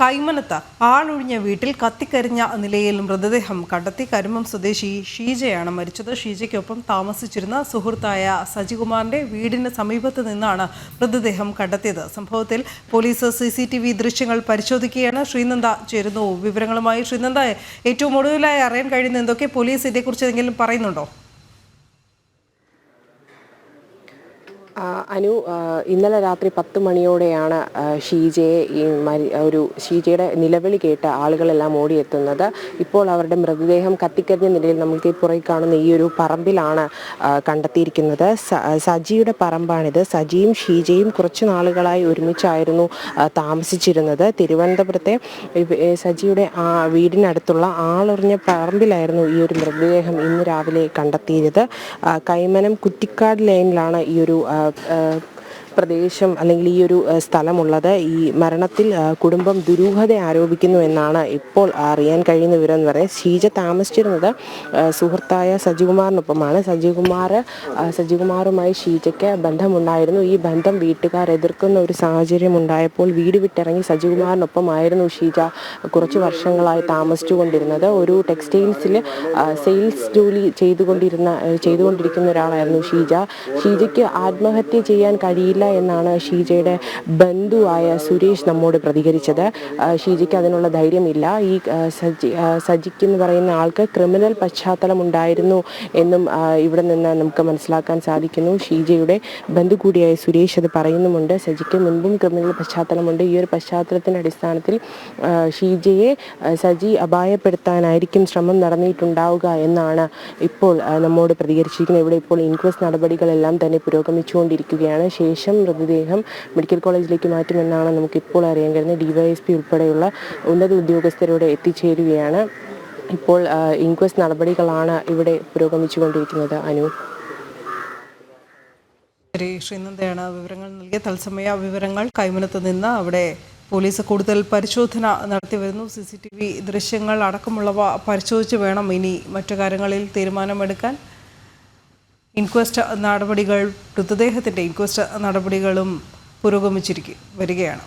കൈമനത്ത് ആളൊഴിഞ്ഞ വീട്ടിൽ കത്തിക്കരിഞ്ഞ നിലയിൽ മൃതദേഹം കണ്ടെത്തി കരുമം സ്വദേശി ഷീജയാണ് മരിച്ചത്. ഷീജയ്ക്കൊപ്പം താമസിച്ചിരുന്ന സുഹൃത്തായ സജികുമാറിന്റെ വീടിന് സമീപത്ത് നിന്നാണ് മൃതദേഹം കണ്ടെത്തിയത്. സംഭവത്തിൽ police C C T V ദൃശ്യങ്ങൾ പരിശോധിക്കുകയാണ്. ശ്രീനന്ദ ചേരുന്നു. വിവരങ്ങളുമായി ശ്രീനന്ദ ഏറ്റവും ഒടുവിലായി അറിയാൻ കഴിയുന്ന എന്തൊക്കെ പോലീസ് ഇതേക്കുറിച്ച് എന്തെങ്കിലും പറയുന്നുണ്ടോ? അനു ഇന്നലെ രാത്രി പത്ത് മണിയോടെയാണ് ഷീജയെ ഈ ഒരു ഷീജയുടെ നിലവിളി കേട്ട് ആളുകളെല്ലാം ഓടിയെത്തുന്നത്. ഇപ്പോൾ അവരുടെ മൃതദേഹം കത്തിക്കരിഞ്ഞ നിലയിൽ നമുക്ക് ഈ പുറകിൽ കാണുന്ന ഈ ഒരു പറമ്പിലാണ് കണ്ടെത്തിയിരിക്കുന്നത്. സജിയുടെ പറമ്പാണിത്. സജിയും ഷീജയും കുറച്ച് നാളുകളായി ഒരുമിച്ചായിരുന്നു താമസിച്ചിരുന്നത്. തിരുവനന്തപുരത്തെ സജിയുടെ ആ വീടിനടുത്തുള്ള ആളൊറിഞ്ഞ പറമ്പിലായിരുന്നു ഈ ഒരു മൃതദേഹം ഇന്ന് രാവിലെ കണ്ടെത്തിയത്. കൈമനം കുറ്റിക്കാട് ലൈനിലാണ് ഈ ഒരു ആ, ആ, പ്രദേശം അല്ലെങ്കിൽ ഈ ഒരു സ്ഥലമുള്ളത് ഈ മരണത്തിൽ കുടുംബം ദുരൂഹത ആരോപിക്കുന്നു എന്നാണ് ഇപ്പോൾ അറിയാൻ കഴിയുന്ന വിവരം എന്ന് പറയുന്നത്. ഷീജ താമസിച്ചിരുന്നത് സുഹൃത്തായ സജികുമാറിനൊപ്പമാണ്. സജികുമാർ സജികുമാറുമായി ഷീജയ്ക്ക് ബന്ധമുണ്ടായിരുന്നു. ഈ ബന്ധം വീട്ടുകാർ എതിർക്കുന്ന ഒരു സാഹചര്യം ഉണ്ടായപ്പോൾ വീട് വിട്ടിറങ്ങി സജികുമാറിനൊപ്പമായിരുന്നു ഷീജ കുറച്ച് വർഷങ്ങളായി താമസിച്ചുകൊണ്ടിരുന്നത്. ഒരു ടെക്സ്റ്റൈൽസിൽ സെയിൽസ് ജോലി ചെയ്തുകൊണ്ടിരുന്ന ചെയ്തുകൊണ്ടിരിക്കുന്ന ഒരാളായിരുന്നു ഷീജ ഷീജയ്ക്ക് ആത്മഹത്യ ചെയ്യാൻ കഴിയില്ല എന്നാണ് ഷീജയുടെ ബന്ധുവായ സുരേഷ് നമ്മോട് പ്രതികരിച്ചത്. ഷീജയ്ക്ക് അതിനുള്ള ധൈര്യമില്ല. ഈ സജി സജിക്ക് എന്ന് പറയുന്ന ആൾക്ക് ക്രിമിനൽ പശ്ചാത്തലം ഉണ്ടായിരുന്നു എന്നും ഇവിടെ നിന്ന് നമുക്ക് മനസ്സിലാക്കാൻ സാധിക്കുന്നു. ഷീജയുടെ ബന്ധു കൂടിയായ സുരേഷ് അത് പറയുന്നുമുണ്ട്. സജിക്ക് മുൻപും ക്രിമിനൽ പശ്ചാത്തലമുണ്ട്. ഈ ഒരു പശ്ചാത്തലത്തിന്റെ അടിസ്ഥാനത്തിൽ ഷീജയെ സജി അപായപ്പെടുത്താനായിരിക്കും ശ്രമം നടന്നിട്ടുണ്ടാവുക എന്നാണ് ഇപ്പോൾ നമ്മോട് പ്രതികരിച്ചിരിക്കുന്നത്. ഇവിടെ ഇപ്പോൾ ഇൻക്വസ്റ്റ് നടപടികളെല്ലാം തന്നെ പുരോഗമിച്ചുകൊണ്ടിരിക്കുകയാണ്. ശേഷം മൃതദേഹം മെഡിക്കൽ കോളേജിലേക്ക് മാറ്റുമെന്നാണ് നമുക്കിപ്പോൾ അറിയാൻ കഴിയുന്നത്. ഡിവൈഎസ്പി ഉൾപ്പെടെയുള്ള ഉന്നത ഉദ്യോഗസ്ഥരോട് എത്തിച്ചേരുകയാണ്. ഇപ്പോൾ ഇൻക്വസ്റ്റ് നടപടികളാണ് ഇവിടെ പുരോഗമിച്ചുകൊണ്ടിരിക്കുന്നത്. അനു. ശരി ശ്രീനന്ദയാണ് വിവരങ്ങൾ നൽകിയ തത്സമയ വിവരങ്ങൾ കൈമനത്ത് നിന്ന് അവിടെ പോലീസ് കൂടുതൽ പരിശോധന നടത്തി വരുന്നു. സി സി ടി വി ദൃശ്യങ്ങൾ അടക്കമുള്ളവ പരിശോധിച്ച് വേണം ഇനി മറ്റു കാര്യങ്ങളിൽ തീരുമാനമെടുക്കാൻ. ഇൻക്വസ്റ്റ് നടപടികൾ മൃതദേഹത്തിന്റെ ഇൻക്വസ്റ്റ് നടപടികളും പുരോഗമിച്ചിരിക്കും വരികയാണ്.